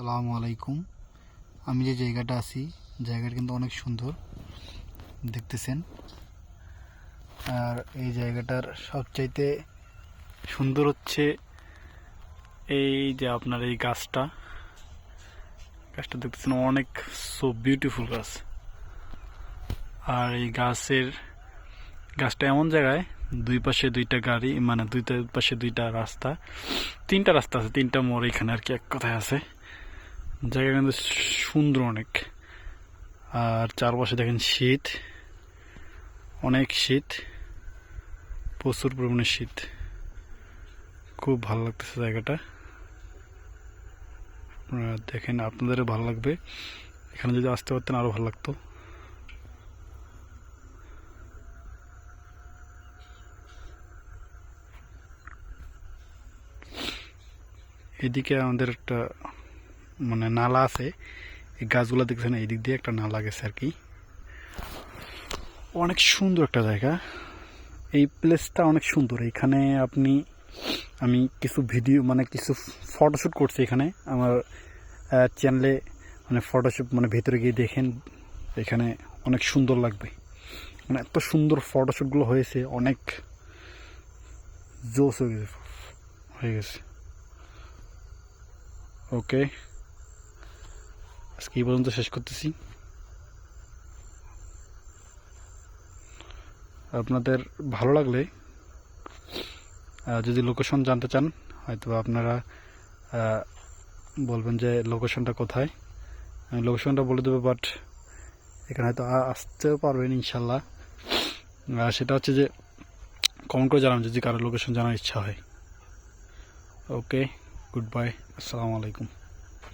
আসসালামু আলাইকুম। আমি যে জায়গাটা আছি, জায়গাটা কিন্তু অনেক সুন্দর, দেখতেছেন। আর এই জায়গাটার সবচাইতে সুন্দর হচ্ছে এই যে আপনার এই গাছটা। গাছটা দেখতেছেন, অনেক সো বিউটিফুল গাছ। আর এই গাছের, গাছটা এমন জায়গায়, দুই পাশে দুইটা গাড়ি মানে দুইটা পাশে দুইটা রাস্তা, তিনটা রাস্তা আছে, তিনটা মোড় এখানে আর কি এক কথায় আছে। জায়গা কিন্তু সুন্দর অনেক। আর চারপাশে দেখেন শীত, অনেক শীত, প্রচুর পরিমাণে শীত। খুব ভালো লাগতেছে জায়গাটা। দেখেন, আপনাদেরও ভালো লাগবে। এখানে যদি আসতে পারতেন আরও ভালো লাগতো। এদিকে আমাদের একটা মানে নালা আছে, এই গাছগুলো দেখছেন, এই দিক দিয়ে একটা নালা গেছে আর কি। অনেক সুন্দর একটা জায়গা। এই প্লেসটা অনেক সুন্দর। এখানে আপনি, আমি কিছু ভিডিও মানে কিছু ফটোশ্যুট করছি এখানে। আমার চ্যানেলে মানে ফটোশ্যুট মানে ভেতরে গিয়ে দেখেন, এখানে অনেক সুন্দর লাগবে। মানে এত সুন্দর ফটোশ্যুটগুলো হয়েছে, অনেক জোস হয়ে গেছে হয়ে গেছে। ওকে আজকে এই পর্যন্ত শেষ করতেছি। আপনাদের ভালো লাগলে যদি লোকেশন জানতে চান হয়তো আপনারা বলবেন যে লোকেশনটা কোথায়। আমি লোকেশনটা বলে দেবো বাট এখানে হয়তো আসতেও পারবেন ইনশাল্লাহ। সেটা হচ্ছে যে কমেন্ট করে জানান যদি কারও লোকেশন জানার ইচ্ছা হয়। ওকে গুড বাই আসসালামু আলাইকুম।